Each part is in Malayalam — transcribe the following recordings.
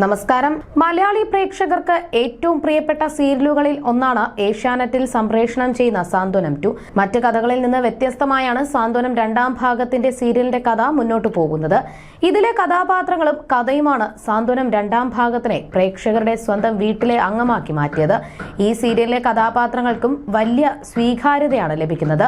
നമസ്കാരം. മലയാളി പ്രേക്ഷകർക്ക് ഏറ്റവും പ്രിയപ്പെട്ട സീരിയലുകളിൽ ഒന്നാണ് ഏഷ്യാനെറ്റിൽ സംപ്രേഷണം ചെയ്യുന്ന സാന്ത്വനം ടു. മറ്റ് കഥകളിൽ നിന്ന് വ്യത്യസ്തമായാണ് സാന്ത്വനം രണ്ടാം ഭാഗത്തിന്റെ സീരിയലിന്റെ കഥ മുന്നോട്ടു പോകുന്നത്. ഇതിലെ കഥാപാത്രങ്ങളും കഥയുമാണ് സാന്ത്വനം രണ്ടാം ഭാഗത്തിനെ പ്രേക്ഷകരുടെ സ്വന്തം വീട്ടിലെ അംഗമാക്കി മാറ്റിയത്. ഈ സീരിയലിലെ കഥാപാത്രങ്ങൾക്കും വലിയ സ്വീകാര്യതയാണ് ലഭിക്കുന്നത്.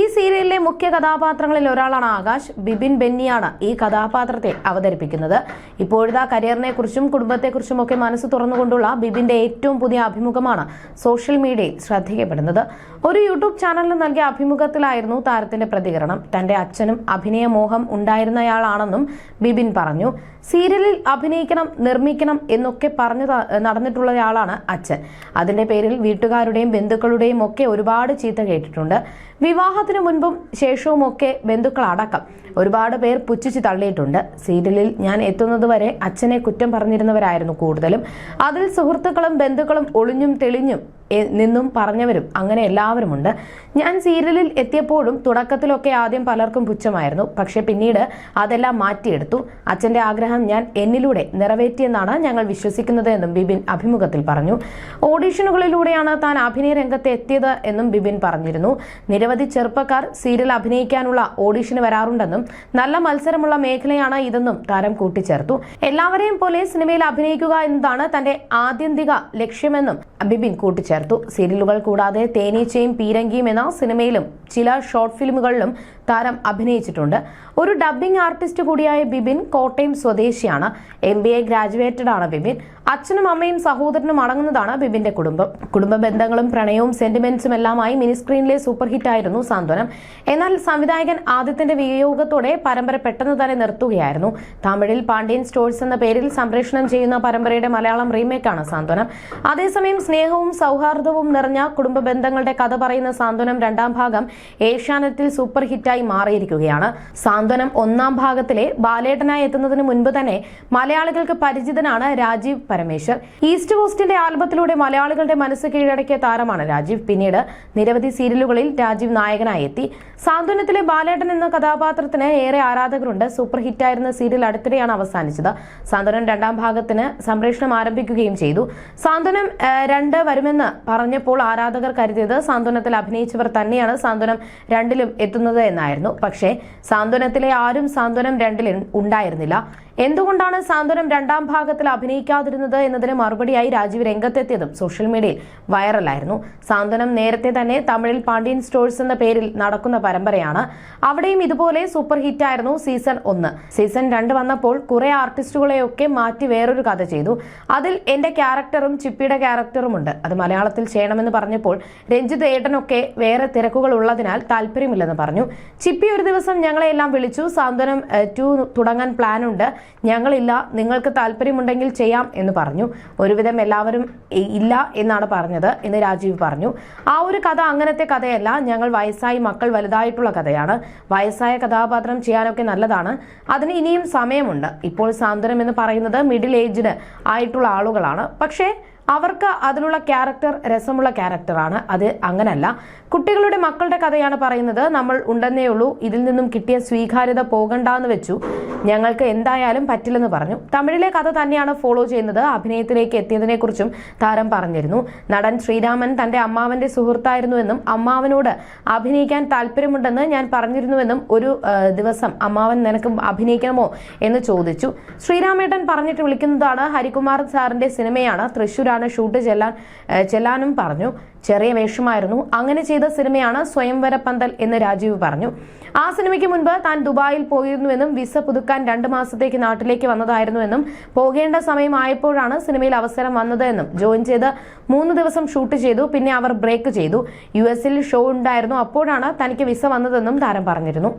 ഈ സീരിയലിലെ മുഖ്യ കഥാപാത്രങ്ങളിൽ ഒരാളാണ് ആകാശ്. ബിബിൻ ബെന്നിയാണ് ഈ കഥാപാത്രത്തെ അവതരിപ്പിക്കുന്നത്. ഇപ്പോഴത്തെ കരിയറിനെ കുറിച്ചും കുടുംബത്തെക്കുറിച്ചും ഒക്കെ മനസ്സ് തുറന്നുകൊണ്ടുള്ള ബിബിന്റെ ഏറ്റവും പുതിയ അഭിമുഖമാണ് സോഷ്യൽ മീഡിയയിൽ ശ്രദ്ധിക്കപ്പെടുന്നത് ഒരു യൂട്യൂബ് ചാനലിന് നൽകിയ അഭിമുഖത്തിലായിരുന്നു താരത്തിന്റെ പ്രതികരണം. തന്റെ അച്ഛനും അഭിനയ മോഹം ഉണ്ടായിരുന്നയാളാണെന്നും ബിബിൻ പറഞ്ഞു. സീരിയലിൽ അഭിനയിക്കണം നിർമ്മിക്കണം എന്നൊക്കെ പറഞ്ഞു നടന്നിട്ടുള്ളയാളാണ് അച്ഛൻ. അതിന്റെ പേരിൽ വീട്ടുകാരുടെയും ബന്ധുക്കളുടെയും ഒക്കെ ഒരുപാട് ചീത്ത കേട്ടിട്ടുണ്ട്. വിവാഹത്തിന് മുൻപും ശേഷവും ഒക്കെ ബന്ധുക്കൾ അടക്കം ഒരുപാട് പേർ പുച്ഛിച്ച് തള്ളിയിട്ടുണ്ട്. സീരിയലിൽ ഞാൻ എത്തുന്നതുവരെ അച്ഛനെ കുറ്റം പറഞ്ഞിരുന്നവരായിരുന്നു കൂടുതലും. അതിൽ സുഹൃത്തുക്കളും ബന്ധുക്കളും ഒളിഞ്ഞും തെളിഞ്ഞും നിന്നും പറഞ്ഞവരും അങ്ങനെ എല്ലാവരുമുണ്ട്. ഞാൻ സീരിയലിൽ എത്തിയപ്പോഴും തുടക്കത്തിലൊക്കെ ആദ്യം പലർക്കും പുച്ഛമായിരുന്നു. പക്ഷെ പിന്നീട് അതെല്ലാം മാറ്റിയെടുത്തു. അച്ഛന്റെ ആഗ്രഹം ഞാൻ എന്നിലൂടെ നിറവേറ്റിയെന്നാണ് ഞങ്ങൾ വിശ്വസിക്കുന്നത് എന്നും ബിബിൻ അഭിമുഖത്തിൽ പറഞ്ഞു. ഓഡീഷനുകളിലൂടെയാണ് താൻ അഭിനയ രംഗത്ത് എത്തിയത് എന്നും ബിബിൻ പറഞ്ഞിരുന്നു. നിരവധി ചെറുപ്പക്കാർ സീരിയൽ അഭിനയിക്കാനുള്ള ഓഡീഷന് വരാറുണ്ടെന്നും നല്ല മത്സരമുള്ള മേഖലയാണ് ഇതെന്നും താരം കൂട്ടിച്ചേർത്തു. എല്ലാവരെയും പോലെ സിനിമയിൽ അഭിനയിക്കുക എന്നതാണ് തന്റെ ആത്യന്തിക ലക്ഷ്യമെന്നും ബിബിൻ കൂട്ടിച്ചേർത്തു. സീരിയലുകൾ കൂടാതെ തേനീച്ചയും പീരങ്കിയും എന്ന സിനിമയിലും ചില ഷോർട്ട് ഫിലിമുകളിലും താരം അഭിനയിച്ചിട്ടുണ്ട്. ഒരു ഡബ്ബിംഗ് ആർട്ടിസ്റ്റ് കൂടിയായ ബിബിൻ കോട്ടയം സ്വദേശിയാണ്. എം ബി എ ഗ്രാജുവേറ്റഡ് ആണ് ബിബിൻ അച്ഛനും അമ്മയും സഹോദരനും അടങ്ങുന്നതാണ് ബിബിന്റെ കുടുംബം. കുടുംബ ബന്ധങ്ങളും പ്രണയവും സെന്റിമെന്റ്സും എല്ലാമായി മിനി സ്ക്രീനിലെ സൂപ്പർ ഹിറ്റ് ആയിരുന്നു സാന്ത്വനം. എന്നാൽ സംവിധായകൻ ആദ്യത്തിന്റെ വിയോഗത്തോടെ പരമ്പര പെട്ടെന്ന് തന്നെ നിർത്തുകയായിരുന്നു. തമിഴിൽ പാണ്ഡ്യൻ സ്റ്റോഴ്സ് എന്ന പേരിൽ സംപ്രേഷണം ചെയ്യുന്ന പരമ്പരയുടെ മലയാളം റീമേക്കാണ് സാന്ത്വനം. അതേസമയം സ്നേഹവും സൗഹാർദ്ദവും നിറഞ്ഞ കുടുംബ ബന്ധങ്ങളുടെ കഥ പറയുന്ന സാന്ത്വനം രണ്ടാം ഭാഗം ഏഷ്യാനെറ്റിൽ സൂപ്പർ ഹിറ്റായി മാറിയിരിക്കുകയാണ്. സാന്ത്വനം ഒന്നാം ഭാഗത്തിലെ ബാലേട്ടനായി എത്തുന്നതിന് മുൻപ് തന്നെ മലയാളികൾക്ക് പരിചിതനാണ് രാജീവ് പരമേശ്വർ. ഈസ്റ്റ് കോസ്റ്റിന്റെ ആൽബത്തിലൂടെ മലയാളികളുടെ മനസ്സ് കീഴടക്കിയ താരമാണ് രാജീവ്. പിന്നീട് നിരവധി സീരിയലുകളിൽ രാജീവ് നായകനായി എത്തി. സാന്ത്വനത്തിലെ ബാലേട്ടൻ എന്ന കഥാപാത്രത്തിന് ഏറെ ആരാധകരുണ്ട്. സൂപ്പർ ഹിറ്റായിരുന്ന സീരിയൽ അടുത്തിടെയാണ് അവസാനിച്ചത്. സാന്ത്വനം രണ്ടാം ഭാഗത്തിന് സംപ്രേഷണം ആരംഭിക്കുകയും ചെയ്തു. സാന്ത്വനം രണ്ട് വരുമെന്ന് പറഞ്ഞപ്പോൾ ആരാധകർ കരുതിയത് സാന്ത്വനത്തിൽ അഭിനയിച്ചവർ തന്നെയാണ് സാന്ത്വനം രണ്ടിലും എത്തുന്നത് എന്നായിരുന്നു. പക്ഷേ സാന്ത്വനത്തിലെ ആരും സാന്ത്വനം രണ്ടിലും ഉണ്ടായിരുന്നില്ല. എന്തുകൊണ്ടാണ് സാന്ത്വനം രണ്ടാം ഭാഗത്തിൽ അഭിനയിക്കാതിരുന്നത് എന്നതിന് മറുപടിയായി രാജീവ് രംഗത്തെത്തിയതും സോഷ്യൽ മീഡിയയിൽ വൈറലായിരുന്നു. സാന്ത്വനം നേരത്തെ തന്നെ തമിഴിൽ പാണ്ഡ്യൻ സ്റ്റോഴ്സ് എന്ന പേരിൽ നടക്കുന്ന പരമ്പരയാണ്. അവിടെയും ഇതുപോലെ സൂപ്പർ ഹിറ്റ് ആയിരുന്നു സീസൺ ഒന്ന്. സീസൺ രണ്ട് വന്നപ്പോൾ കുറെ ആർട്ടിസ്റ്റുകളെയൊക്കെ മാറ്റി വേറൊരു കഥ ചെയ്തു. അതിൽ എന്റെ ക്യാരക്ടറും ചിപ്പിയുടെ ക്യാരക്ടറും ഉണ്ട് അത് മലയാളത്തിൽ ചെയ്യണമെന്ന് പറഞ്ഞപ്പോൾ രഞ്ജിത്ത് ഏട്ടനൊക്കെ വേറെ തിരക്കുകൾ ഉള്ളതിനാൽ താല്പര്യമില്ലെന്ന് പറഞ്ഞു. ചിപ്പി ഒരു ദിവസം ഞങ്ങളെ എല്ലാം വിളിച്ചു സാന്ത്വനം ടു തുടങ്ങാൻ പ്ലാൻ ഉണ്ട് ഞങ്ങളില്ല നിങ്ങൾക്ക് താല്പര്യമുണ്ടെങ്കിൽ ചെയ്യാം എന്ന് പറഞ്ഞു. ഒരുവിധം എല്ലാവരും ഇല്ല എന്നാണ് പറഞ്ഞത് എന്ന് രാജീവ് പറഞ്ഞു. ആ ഒരു കഥ അങ്ങനത്തെ കഥയല്ല. ഞങ്ങൾ വയസ്സായി മക്കൾ വലുതായിട്ടുള്ള കഥയാണ്. വയസ്സായ കഥാപാത്രം ചെയ്യാനൊക്കെ നല്ലതാണ്. അതിന് ഇനിയും സമയമുണ്ട്. ഇപ്പോൾ സാന്ത്വനം എന്ന് പറയുന്നത് മിഡിൽ ഏജിന് ആയിട്ടുള്ള ആളുകളാണ്. പക്ഷേ അവർക്ക് അതിലുള്ള ക്യാരക്ടർ രസമുള്ള ക്യാരക്ടറാണ്. അത് അങ്ങനല്ല. കുട്ടികളുടെ മക്കളുടെ കഥയാണ് പറയുന്നത്. നമ്മൾ ഉണ്ടെന്നേ ഉള്ളൂ. ഇതിൽ നിന്നും കിട്ടിയ സ്വീകാര്യത പോകണ്ടെന്ന് വെച്ചു. ഞങ്ങൾക്ക് എന്തായാലും പറ്റില്ലെന്ന് പറഞ്ഞു. തമിഴിലെ കഥ തന്നെയാണ് ഫോളോ ചെയ്യുന്നത്. അഭിനയത്തിലേക്ക് എത്തിയതിനെക്കുറിച്ചും താരം പറഞ്ഞിരുന്നു. നടൻ ശ്രീരാമൻ തന്റെ അമ്മാവന്റെ സുഹൃത്തായിരുന്നുവെന്നും അമ്മാവനോട് അഭിനയിക്കാൻ താല്പര്യമുണ്ടെന്ന് ഞാൻ പറഞ്ഞിരുന്നുവെന്നും ഒരു ദിവസം അമ്മാവൻ നിനക്ക് അഭിനയിക്കണമോ എന്ന് ചോദിച്ചു. ശ്രീരാമേട്ടൻ പറഞ്ഞിട്ട് വിളിക്കുന്നതാണ് ഹരികുമാർ സാറിന്റെ സിനിമയാണ് തൃശ്ശൂരാണ് ഷൂട്ട് ചെല്ലാൻ ചെല്ലാനും പറഞ്ഞു. ചെറിയ വേഷമായിരുന്നു. അങ്ങനെ ചെയ്ത സിനിമയാണ് സ്വയംവര പന്തൽ എന്ന് രാജീവ് പറഞ്ഞു. ആ സിനിമയ്ക്ക് മുൻപ് താൻ ദുബായിൽ പോയിരുന്നുവെന്നും വിസ പുതുക്കാൻ രണ്ട് മാസത്തേക്ക് നാട്ടിലേക്ക് വന്നതായിരുന്നുവെന്നും പോകേണ്ട സമയമായപ്പോഴാണ് സിനിമയിൽ അവസരം വന്നത് എന്നും ജോയിൻ ചെയ്ത് മൂന്ന് ദിവസം ഷൂട്ട് ചെയ്തു പിന്നെ അവർ ബ്രേക്ക് ചെയ്തു. യു എസിൽ ഷോ ഉണ്ടായിരുന്നു അപ്പോഴാണ് തനിക്ക് വിസ വന്നതെന്നും താരം പറഞ്ഞിരുന്നു.